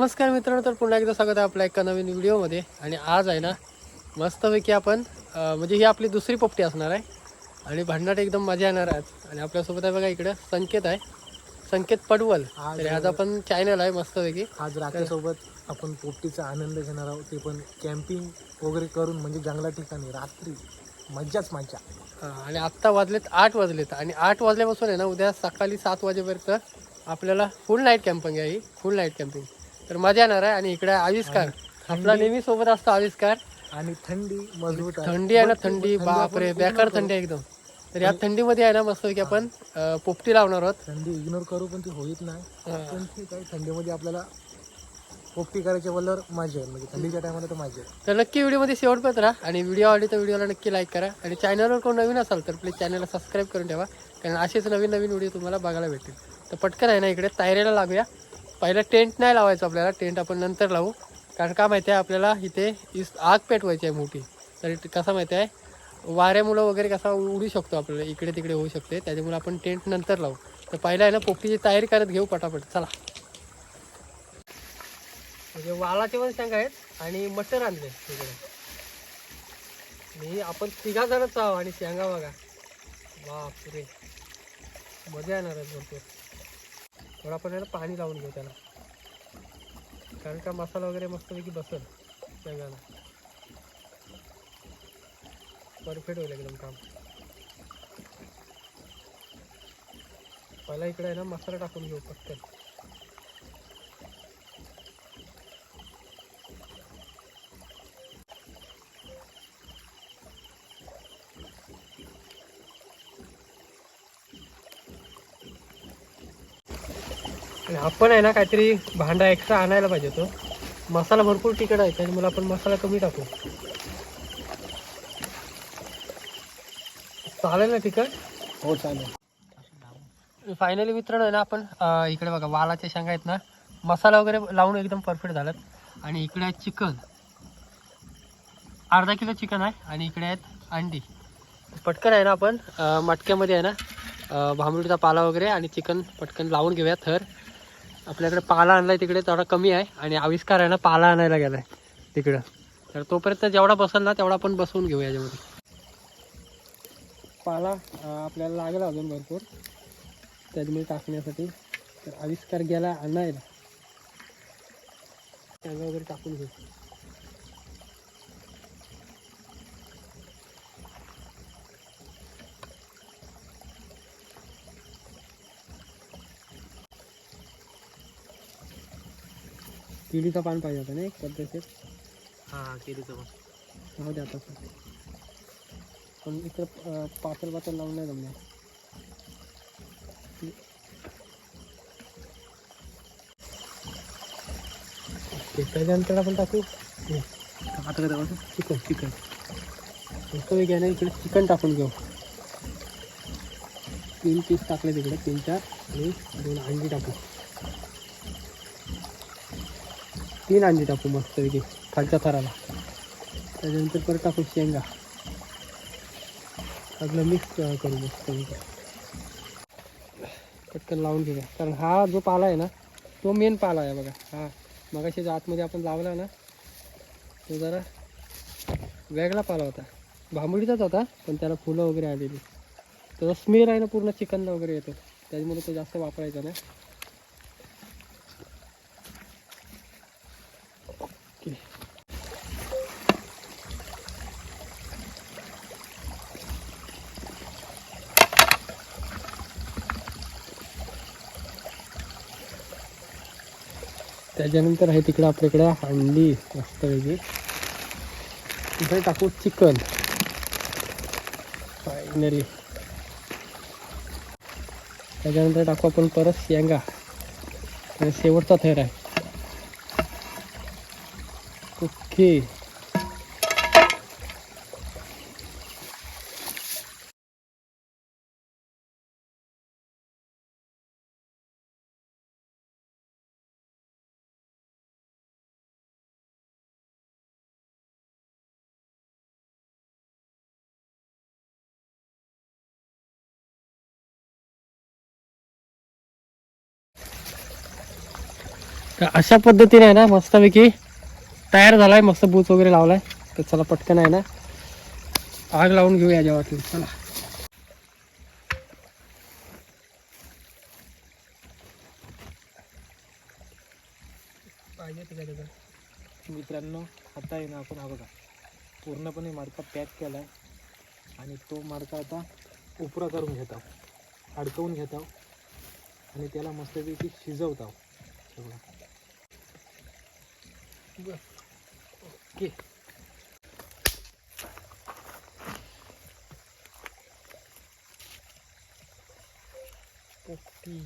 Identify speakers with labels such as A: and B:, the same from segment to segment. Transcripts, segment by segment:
A: नमस्कार मित्रांनो तर पुन्हा एकदा स्वागत आहे आपल्या एका नवीन व्हिडिओमध्ये. आणि आज आहे ना मस्तपैकी आपण म्हणजे ही आपली दुसरी पोपटी असणार आहे. आणि भांडणात एकदम मजा येणार आहे आज. आणि आपल्यासोबत आहे बघा इकडं संकेत आहे. संकेत पडवल.
B: आज-
A: तर ह्याचा पण चॅनल आहे मस्तपैकी.
B: आज रात्रीसोबत आपण पोपटीचा आनंद घेणार आहोत. ते पण कॅम्पिंग वगैरे करून म्हणजे जंगला ठिकाणी रात्री मज्जाच मज्जा.
A: हां आणि आत्ता वाजलेत आठ वाजलेत. आणि आठ वाजल्यापासून आहे ना उद्या सकाळी सात वाजेपर्यंत आपल्याला फुल नाईट कॅम्पिंग आहे ही. फुल नाईट कॅम्पिंग तर मजा येणार आहे. आणि इकडे आविष्कार. आपला नेहमी सोबत असतो आविष्कार.
B: आणि थंडी मजबूत आहे.
A: थंडी आहे ना थंडी.
B: आपण
A: बापरे बेकार
B: करू.
A: थंडी आहे एकदम. तर या थंडीमध्ये आहे ना मस्तपैकी आपण अं, पोपटी लावणार आहोत.
B: थंडी इग्नोर करू पण ती होईत नाही. पण ठीक आहे थंडीमध्ये आपल्याला पोपटी करायच्या मजा येईल. म्हणजे थंडीच्या टायमाला तर मजा येईल.
A: तर नक्की व्हिडिओमध्ये शेवटपर्यंत राहा. आणि व्हिडिओ आवडली तर व्हिडिओला नक्की लाईक करा. आणि चॅनलवर कोण नवीन असाल तर प्लीज चॅनलला सबस्क्राईब करून ठेवा. कारण असेच नवीन नवीन व्हिडिओ तुम्हाला बघायला भेटतील. तर पटकन आहे ना इकडे तयारीला लागूया. पहिला टेंट नाही लावायचं आपल्याला टेंट आपण नंतर लावू. कारण का माहिती आहे आपल्याला इथे इस आग पेटवायची आहे मोठी. तर कसं माहिती आहे वाऱ्यामुळं वगैरे कसा उडू शकतो आपल्याला इकडे तिकडे होऊ शकते. त्याच्यामुळे आपण टेंट नंतर लावू. तर पहिला आहे ना पोपटीची तयारी करत घेऊ पटापट. चला. म्हणजे वालाचे पण शेंगा आहेत आणि मटर आणले तिकडे मी आपण तिघा जणच आहो आणि शेंगा बघा. बापरे. मजा येणार आहे भरपूर. थोडं आपण याला पाणी लावून घेऊ त्याला. कारण का मसाला वगैरे मस्तपैकी बसेल शेंगाला परफेक्ट होईल एकदम काम. पहिला इकडे आहे ना मसाला टाकून घेऊ पटकन. आपण आहे ना काहीतरी भांडा एक्स्ट्रा आणायला पाहिजे तो मसाला भरपूर तिखट आहे त्याच्यामुळे आपण मसाला कमी टाकू. चालेल ना तिखट?
B: हो चालेल.
A: फायनली मित्रांनो आहे ना आपण इकडे बघा वालाच्या शेंगा आहेत ना. मसाला वगैरे लावून एकदम परफेक्ट झालं आणि इकडे आहे चिकन. अर्धा किलो चिकन आहे आणि इकडे आहेत अंडी. पटकन आहे ना आपण मटक्यामध्ये आहे ना अं, भांबरुडीचा पाला वगैरे आणि चिकन पटकन लावून घेऊया थर. आपल्याकडे पाला आणलाय तिकडे थोडा कमी आहे. आणि आविष्कार आहे ना पाला आणायला गेलाय तिकडं. तर तोपर्यंत जेवढा बसल ना तेवढा आपण बसवून घेऊ याच्यामध्ये. पाला आपल्याला लागला अजून भरपूर. त्याच्यामध्ये टाकण्यासाठी. तर आविष्कार गेला आणायला. शेंगा वगैरे टाकून घेऊ. केळीचं पान पाहिजे होतं ना एक पद्धतशीर
B: हां केलीचं पण
A: राहू दे आता. पण. इकडं पातळ पातळ लावून नाही जमणार. त्याच्यानंतर आपण टाकू?
B: आता काय?
A: Chicken chicken. मस्त घ्या ना इकडे चिकन टाकून घेऊ. तीन पीस टाकले तिकडे तीन चार आणि दोन अंडी टाकू. तीन अंडी टाकू मस्त पैकी खालच्या थराला. त्याच्यानंतर परत टाकू शेंगा. सगळं मिक्स करू मस्त पटकन लावून घेऊया. कारण हा जो पाला आहे ना तो मेन पाला आहे बघा. हा मगाशी जो आतमध्ये आपण लावला ना तो जरा वेगळा पाला होता. भांबडीचाच होता पण त्याला फुलं वगैरे आलेली. त्याचा स्मेल आहे ना पूर्ण चिकनला वगैरे येतो. त्याच्यामुळे तो जास्त वापरायचा नाही. त्याच्यानंतर आहे तिकडं आपल्याकडे हंडी वेगळी इकडे टाकू चिकन. फायनली त्याच्यानंतर टाकू आपण परत शेंगा. आणि शेवटचा थर आहे. ओके तर अशा पद्धतीने आहे ना मस्तपैकी तयार झालाय मस्त बूच वगैरे लावलाय. तर चला पटकन आहे ना आग लावून घेऊया जेव्हा चला. पाहिजे
B: मित्रांनो आता आहे ना आपण हा बघा पूर्णपणे मडका पॅक केला आहे आणि तो मडका आता उपरा करून घेत आहोत. अडकवून घेत आहोत. आणि त्याला मस्तपैकी शिजवत आहोत. सगळं
A: ओके पोपटी पोपटी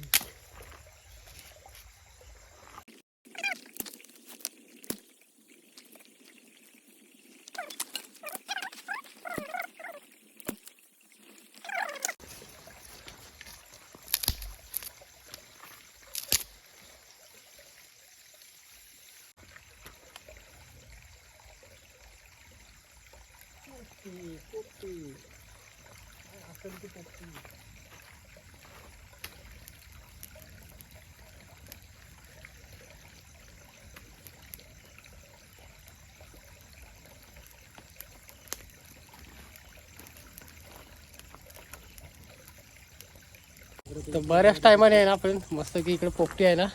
A: तर बऱ्याच टायमाने आहे ना आपण मस्त की इकडे पोपटी आहे ना.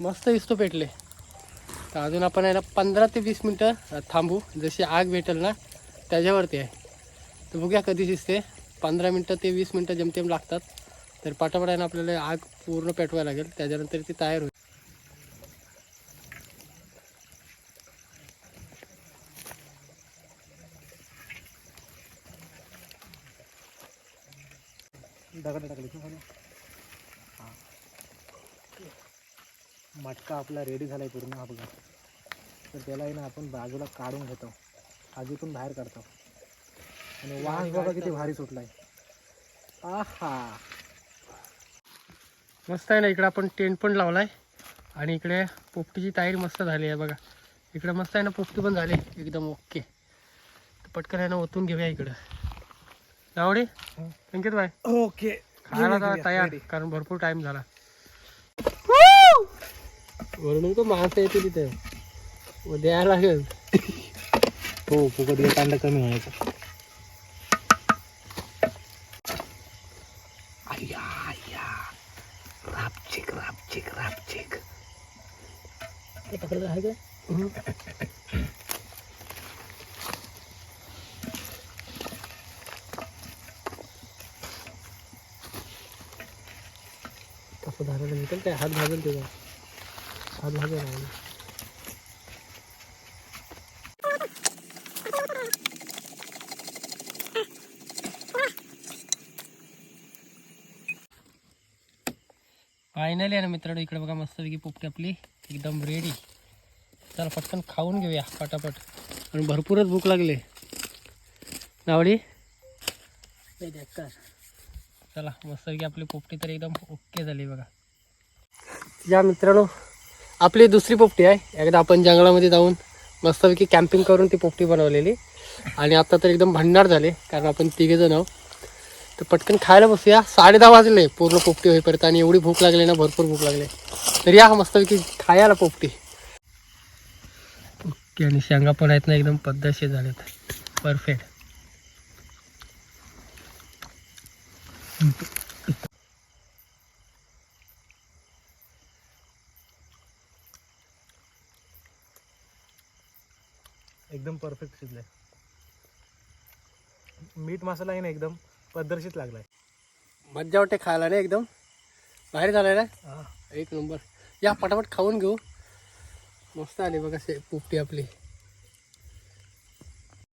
A: मस्त दिसतो पेटले. तर अजून आपण आहे ना पंधरा ते वीस मिनटं थांबू. जशी आग भेटेल ना त्याच्यावरती आहे. तर बघूया कधी शिजते पंधरा मिनटं ते वीस मिनटं जेमतेम लागतात. तर पटापट आपल्याला आग पूर्ण पेटवायला लागेल. त्याच्यानंतर ती तयार होईल.
B: दगड टाकले हां. मटका आपला रेडी झाला आहे पूर्ण हा बघा. तर त्याला आहे ना आपण बाजूला काढून घेतो. आगीतून बाहेर काढतो. आणि वास बघा किती भारी सुटलाय. आहा.
A: मस्त आहे ना इकडे आपण टेंट पण लावलाय. आणि इकडे पोपटीची तयारी मस्त झाली आहे बघा. इकडे मस्त आहे ना पोपटी पण झाली. एकदम ओके. पटकन आहे ना ओतून घेऊया इकडं. Nawade Ankit bye
B: okay.
A: खायला तयार कारण भरपूर टाइम झाला. वरून तो माणसं येते तिथे उद्या यायला लागेल.
B: हो फुकट एक अंडा कमी व्हायचा.
A: पकडलं आहे का? कसं झालं निघेल? काय हात भाजल तुझा हात भाजल राहिला फायनली आहे ना मित्रांनो इकडे बघा मस्तपैकी पोपटी आपली. एकदम रेडी चला पटकन खाऊन घेऊया पटापट. आणि भरपूरच भूक लागली. नावडी? चला मस्तपैकी आपली पोपटी तर एकदम ओके झाली बघा. या मित्रांनो आपली दुसरी पोपटी आहे. एकदा आपण जंगलामध्ये जाऊन मस्तपैकी कॅम्पिंग करून ती पोपटी बनवलेली. आणि आता तर एकदम भंडार झाले कारण आपण तिघे जण आहोत. तर पटकन खायला बसूया. साडे दहा वाजले पूर्ण पोपटी होईपर्यंत आणि एवढी भूक लागली ना भरपूर भूक लागली. तर या मस्तपैकी खायला पोपटी. ओके आणि शेंगा पण आहेत ना एकदम पद्धतशीर झालेत परफेक्ट
B: एकदम परफेक्ट शिजलाय. मीठ मसाला आहे ना एकदम पद्धतशीर लागलाय.
A: मज्जा वाटते खायला ना एकदम? बाहेर झालाय ना? एक नंबर. या पटापट खाऊन घेऊ. मस्त आली बघा पोपटी आपली.